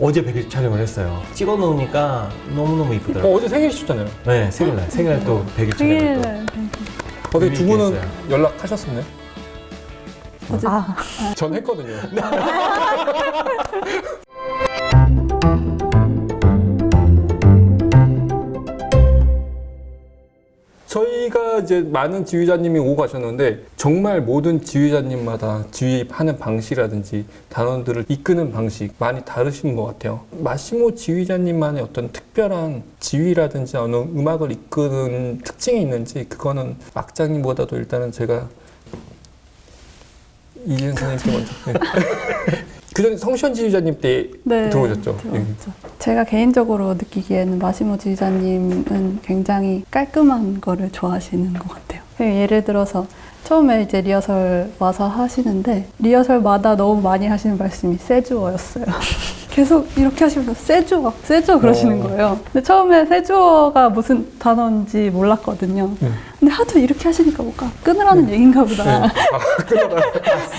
어제 100일 촬영을 했어요. 찍어 놓으니까 너무너무 어, 이쁘더라고요. 어제 생일이셨잖아요. 네, 생일날. 생일날 또 100일 촬영을 또. 생일날 어떻게 두 분은. 연락하셨었나요? 아, 전 했거든요. 저희가 이제 많은 지휘자님이 오고 가셨는데 정말 모든 지휘자님마다 지휘하는 방식이라든지 단원들을 이끄는 방식 많이 다르신 것 같아요. 마시모 지휘자님만의 어떤 특별한 지휘라든지 어느 음악을 이끄는 특징이 있는지 그거는 막장님보다도 일단은 제가 이진 선생님께 먼저. 네. 그 전에 성시현 지휘자님 때 네. 들어오셨죠? 들어왔죠. 제가 개인적으로 느끼기에는 마시모 지휘자님은 굉장히 깔끔한 거를 좋아하시는 것 같아요. 예를 들어서 처음에 이제 리허설 와서 하시는데 리허설마다 너무 많이 하시는 말씀이 세주어였어요. 계속 이렇게 하시면서 세주어, 세주어 그러시는 어. 거예요. 근데 처음에 세주어가 무슨 단어인지 몰랐거든요. 네. 근데 하도 이렇게 하시니까 뭔가 끊으라는 얘기인가 보다.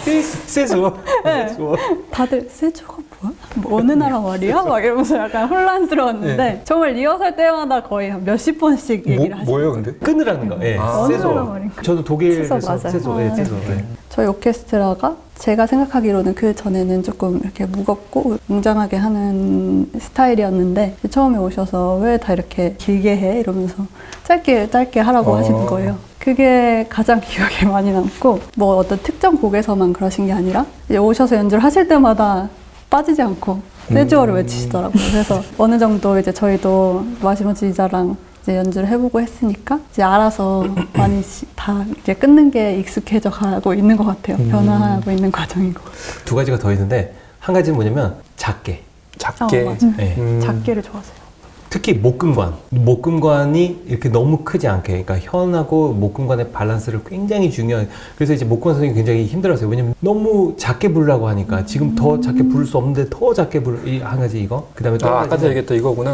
세수. 네. 세수. 다들 세조가 뭐야? 뭐 어느 나라 말이야? 막 이러면서 약간 혼란스러웠는데 네. 정말 리허설 때마다 거의 한 몇십 번씩 뭐, 얘기를 하시죠. 뭐예요, 근데? 끊으라는 거. 예. 아. 어느. 나라 말인가? 저도 독일에서 세수 맞아요. 세수. 예, 아. 네. 저희 오케스트라가 제가 생각하기로는 그 전에는 조금 이렇게 무겁고 웅장하게 하는 스타일이었는데 처음에 오셔서 왜 다 이렇게 길게 해? 이러면서 짧게 짧게 하라고 어. 하시는 거예요. 그게 가장 기억에 많이 남고 뭐 어떤 특정 곡에서만 그러신 게 아니라 이제 오셔서 연주를 하실 때마다 빠지지 않고 세주어를 음. 외치시더라고요. 그래서 어느 정도 이제 저희도 마시모 지휘자랑 이제 연주를 해보고 했으니까 이제 알아서 많이 시- 다 이제 끊는 게 익숙해져 가고 있는 것 같아요. 음. 변화하고 있는 과정이고. 두 가지가 더 있는데 한 가지는 뭐냐면 작게. 작게. 어, 맞아요. 예. 음. 작게를 좋아하세요. 특히 목금관. 목금관이 이렇게 너무 크지 않게, 그러니까 현하고 목금관의 밸런스를 굉장히 중요한. 그래서 이제 목금관 선생님이 굉장히 힘들었어요. 왜냐면 너무 작게 부르라고 하니까 지금 더 작게 부를 수 없는데 더 작게 부르. 이한 가지 이거. 그 다음에 또 아, 한 아까 전에 얘기했던 이거구나.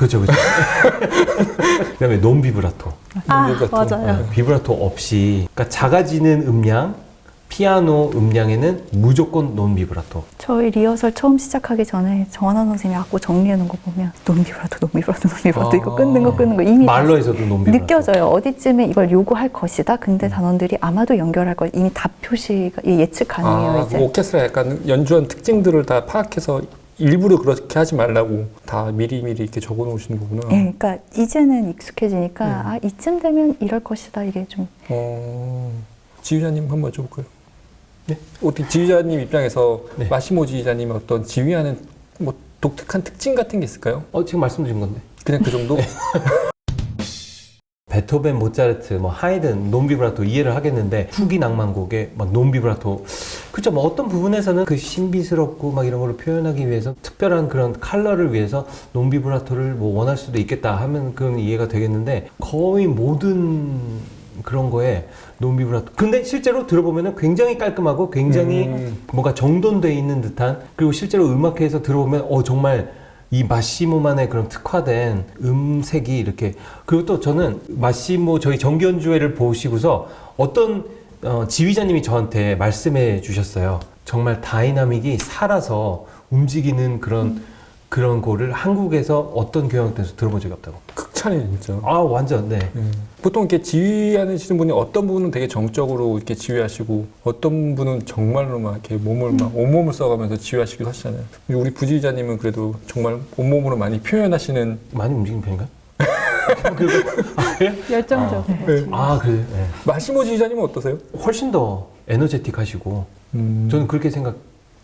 그렇죠, 그렇죠. 그 다음에 논 비브라토. 아, 비브라토. 맞아요. 네, 비브라토 없이, 그러니까 작아지는 음량, 피아노 음량에는 무조건 논 비브라토. 저희 리허설 처음 시작하기 전에 정한원 선생님이 악보 정리해 놓은 거 보면 논 비브라도 논비브라도 논비브라도 이거 아. 끊는 거 끊는 거 이미 다 말러에서도 논 비브라토. 느껴져요. 어디쯤에 이걸 요구할 것이다. 근데 단원들이 아마도 연결할 거 이미 다 표시가 예, 예측 가능해요. 아, 이제. 그 오케스트라 약간 연주한 특징들을 다 파악해서 일부러 그렇게 하지 말라고 다 미리미리 이렇게 적어 놓으시는 거구나. 예, 그러니까 이제는 익숙해지니까 음. 아 이쯤 되면 이럴 것이다. 이게 좀 어, 지휘자님 한번 여쭤볼까요? 네. 어떻게 지휘자님 입장에서 네. 마시모 지휘자님의 어떤 지휘하는 뭐 독특한 특징 같은 게 있을까요? 어, 지금 말씀드린 건데. 그냥 그 정도? 베토벤, 모차르트, 뭐 하이든, 논비브라토 이해를 하겠는데 후기 낭만곡에 막 논비브라토 그렇죠. 뭐 어떤 부분에서는 그 신비스럽고 막 이런 걸 표현하기 위해서 특별한 그런 컬러를 위해서 논비브라토를 뭐 원할 수도 있겠다 하면 그건 이해가 되겠는데 거의 모든 그런 거에 논비브라토. 근데 실제로 들어보면은 굉장히 깔끔하고 굉장히 음. 뭔가 정돈돼 있는 듯한 그리고 실제로 음악회에서 들어보면 어 정말 이 마시모만의 그런 특화된 음색이 이렇게 그리고 또 저는 마시모 저희 정기연주회를 보시고서 어떤 어, 지휘자님이 저한테 말씀해 주셨어요. 정말 다이나믹이 살아서 움직이는 그런 그런 거를 한국에서 어떤 교양학교에서 들어본 적이 없다고. 극찬이에요, 진짜. 아 완전 네. 음. 보통 이렇게 지휘하시는 분이 어떤 분은 되게 정적으로 이렇게 지휘하시고 어떤 분은 정말로 막 이렇게 몸을 막 온몸을 써가면서 지휘하시기도 하시잖아요. 근데 우리 부지휘자님은 그래도 정말 온몸으로 많이 표현하시는 많이 움직이는 편인가? 열정적. 네. 아 그래. 네. 마시모 지휘자님은 어떠세요? 훨씬 더 에너제틱하시고 저는 그렇게 생각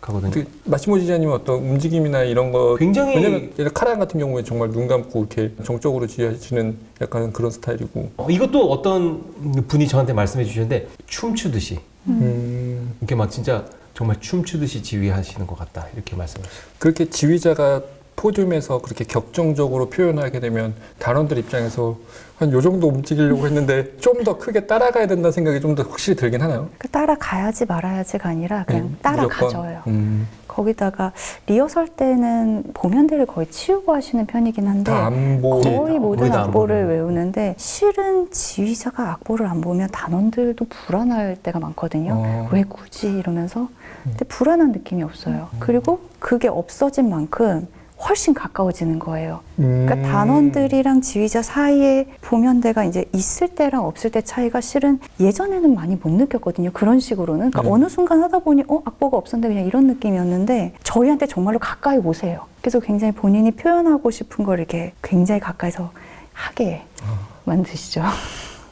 하거든요. 그 마시모 지휘자님은 어떤 움직임이나 이런 거 굉장히 왜냐면 카란 같은 경우에 정말 눈 감고 이렇게 정적으로 지휘하시는 약간 그런 스타일이고. 어, 이것도 어떤 분이 저한테 말씀해 주셨는데 춤추듯이. 음, 이렇게 막 진짜 정말 춤추듯이 지휘하시는 것 같다. 이렇게 말씀하셨어요. 그렇게 지휘자가 포디움에서 그렇게 격정적으로 표현하게 되면 단원들 입장에서 한 요 정도 움직이려고 했는데 좀 더 크게 따라가야 된다는 생각이 좀 더 확실히 들긴 하나요? 그 따라가야지 말아야지가 아니라 그냥 음, 따라가져요. 음, 거기다가 리허설 때는 보면대를 거의 치우고 하시는 편이긴 한데 다 안보 네, 거의 모든 악보를 악보를. 외우는데 실은 지휘자가 악보를 안 보면 단원들도 불안할 때가 많거든요. 어. 왜 굳이 이러면서 근데 불안한 느낌이 없어요. 그리고 그게 없어진 만큼 훨씬 가까워지는 거예요. 그러니까 음. 단원들이랑 지휘자 사이에 보면대가 이제 있을 때랑 없을 때 차이가 실은 예전에는 많이 못 느꼈거든요. 그런 식으로는. 그러니까 네. 어느 순간 하다 보니 어 악보가 없었는데 그냥 이런 느낌이었는데 저희한테 정말로 가까이 오세요. 그래서 굉장히 본인이 표현하고 싶은 걸 이렇게 굉장히 가까이서 하게 만드시죠.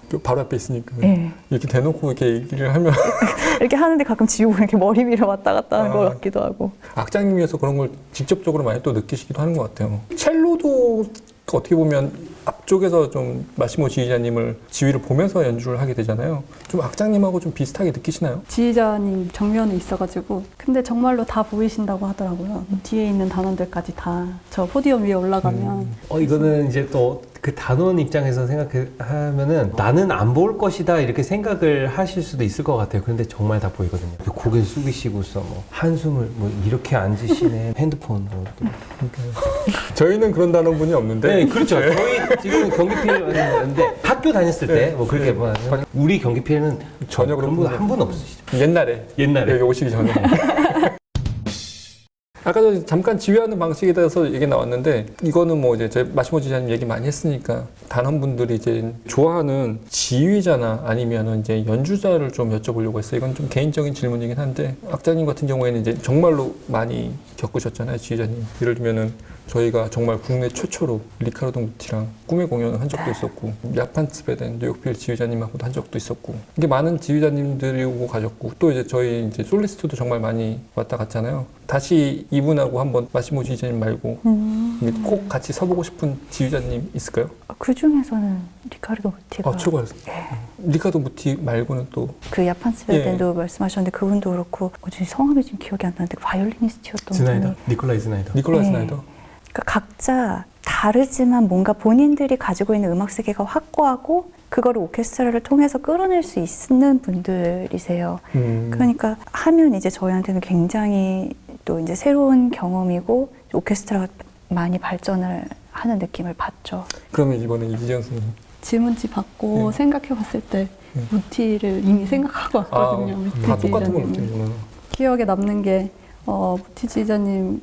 그 바로 앞에 있으니까 네. 이렇게 대놓고 이렇게 얘기를 하면 이렇게 하는데 가끔 지우고 이렇게 머리 위로 왔다 갔다 하는 것 아. 같기도 하고. 악장님이어서 그런 걸 직접적으로 많이 또 느끼시기도 하는 것 같아요. 첼로도 어떻게 보면 앞쪽에서 좀 마시모 지휘자님을 지휘를 보면서 연주를 하게 되잖아요. 좀 악장님하고 좀 비슷하게 느끼시나요? 지휘자님 정면에 있어가지고 근데 정말로 다 보이신다고 하더라고요. 뒤에 있는 단원들까지 다 저 포디움 위에 올라가면 어 이거는 이제 또 그 단원 입장에서 생각하면은 나는 안 볼 것이다 이렇게 생각을 하실 수도 있을 것 같아요. 그런데 정말 다 보이거든요. 그 고개 숙이시고서 뭐 한숨을 뭐 이렇게 앉으시네 핸드폰 뭐 또. 저희는 그런 단원분이 없는데 네, 그렇죠. 저희 지금 경기 피해는데 학교 다녔을 때 뭐 그렇게 뭐 하면 우리 경기 피해는 전혀 그런 분이 한분 없으시죠. 옛날에 옛날에 여기 오시기 전에. 아까 전 잠깐 지휘하는 방식에 대해서 얘기 나왔는데 이거는 뭐 이제 저희 마시모 지휘자님 얘기 많이 했으니까 단원분들이 이제 좋아하는 지휘자나 아니면은 이제 연주자를 좀 여쭤보려고 했어요. 이건 좀 개인적인 질문이긴 한데 악장님 같은 경우에는 이제 정말로 많이 겪으셨잖아요, 지휘자님. 예를 들면은 저희가 정말 국내 최초로 리카르도 무티랑 꿈의 공연을 한 적도 있었고 야판츠베 된 뉴욕필 지휘자님하고도 한 적도 있었고 이게 많은 지휘자님들이 오고 가셨고 또 이제 저희 이제 솔리스트도 정말 많이 왔다 갔잖아요. 다시 이분하고 한번 마시모 지휘자님 말고 음. 꼭 같이 서보고 싶은 지휘자님 있을까요? 그 중에서는 리카르도 무티가 아, 최고였어. 리카르도 무티 말고는 또 그 야판 예. 스웨덴도 말씀하셨는데 그분도 그렇고 어, 지금 성함이 지금 기억이 안 나는데 바이올리니스트였던 분이 니콜라이 스나이더. 니콜라 네. 스나이더. 그러니까 각자 다르지만 뭔가 본인들이 가지고 있는 음악 세계가 확고하고 그거를 오케스트라를 통해서 끌어낼 수 있는 분들이세요. 음. 그러니까 하면 이제 저희한테는 굉장히 또 이제 새로운 경험이고 오케스트라가 많이 발전을 하는 느낌을 받죠. 그러면 이번에 이지영 선생님. 지문지 받고 네. 생각해봤을 때 네. 무티를 이미 생각하고 왔거든요. 무티 다 똑같은 걸. 느끼는구나. 기억에 남는 게 어, 무티 지휘자님은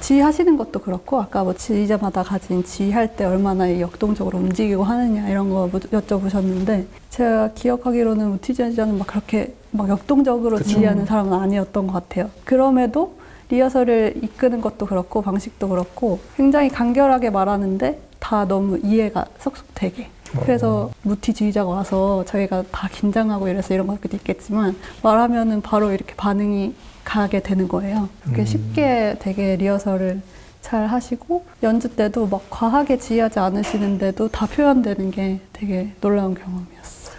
지휘하시는 것도 그렇고 아까 뭐 지휘자마다 가진 지휘할 때 얼마나 이 역동적으로 움직이고 하느냐 이런 거 묻- 여쭤보셨는데 제가 기억하기로는 무티 지휘자는 막 그렇게 막 역동적으로 그쵸. 지휘하는 사람은 아니었던 것 같아요. 그럼에도 리허설을 이끄는 것도 그렇고 방식도 그렇고 굉장히 간결하게 말하는데 다 너무 이해가 쏙쏙 되게 그래서 무티 지휘자가 와서 저희가 다 긴장하고 이래서 이런 것도 있겠지만 말하면은 바로 이렇게 반응이 가게 되는 거예요. 그렇게 음. 쉽게 되게 리허설을 잘 하시고 연주 때도 막 과하게 지휘하지 않으시는데도 다 표현되는 게 되게 놀라운 경험이었어요.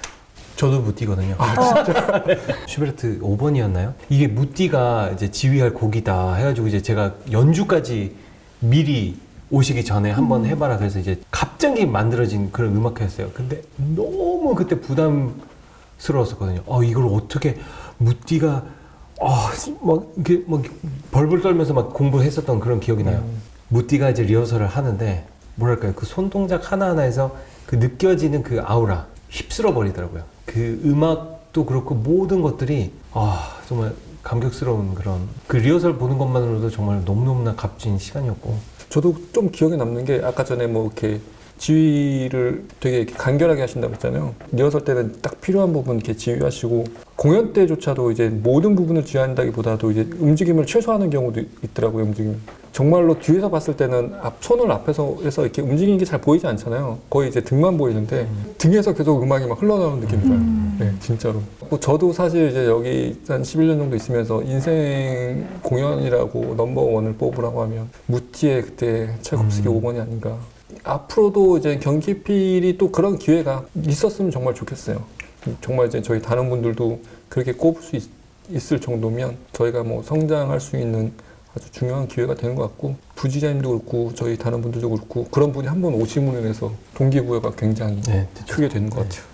저도 무띠거든요. 슈베르트 5번이었나요? 이게 무띠가 이제 지휘할 곡이다 해가지고 이제 제가 연주까지 미리 오시기 전에 한번 해봐라 그래서 이제 갑자기 만들어진 그런 음악회였어요. 근데 너무 그때 부담스러웠었거든요. 어 이걸 어떻게 무띠가 어막 이렇게 막 벌벌 떨면서 막 공부했었던 그런 기억이 나요. 무띠가 이제 리허설을 하는데 뭐랄까요 그 손동작 하나 하나에서 그 느껴지는 그 아우라 휩쓸어 버리더라고요. 그 음악도 그렇고 모든 것들이 아 정말 감격스러운 그런 그 리허설 보는 것만으로도 정말 너무너무나 값진 시간이었고 저도 좀 기억에 남는 게 아까 전에 뭐 이렇게 지휘를 되게 이렇게 간결하게 하신다고 했잖아요. 리허설 때는 딱 필요한 부분 이렇게 지휘하시고 공연 때조차도 이제 모든 부분을 지휘한다기보다도 이제 움직임을 최소화하는 경우도 있더라고요. 움직임. 정말로 뒤에서 봤을 때는 앞 손을 앞에서 해서 이렇게 움직이는 게 잘 보이지 않잖아요. 거의 이제 등만 보이는데 등에서 계속 음악이 막 흘러나오는 느낌이 들어요. 네, 진짜로. 뭐 저도 사실 이제 여기 한 11년 정도 있으면서 인생 공연이라고 넘버 원을 뽑으라고 하면 무티의 그때 찰콥스키 음. 5번이 아닌가. 앞으로도 이제 경기필이 또 그런 기회가 있었으면 정말 좋겠어요. 정말 이제 저희 다른 분들도 그렇게 꼽을 수 있, 있을 정도면 저희가 뭐 성장할 수 있는 아주 중요한 기회가 되는 것 같고 부지자님도 그렇고 저희 다른 분들도 그렇고 그런 분이 한 번 오심으로 인해서 동기부여가 굉장히 네, 크게 되는 것 네. 같아요.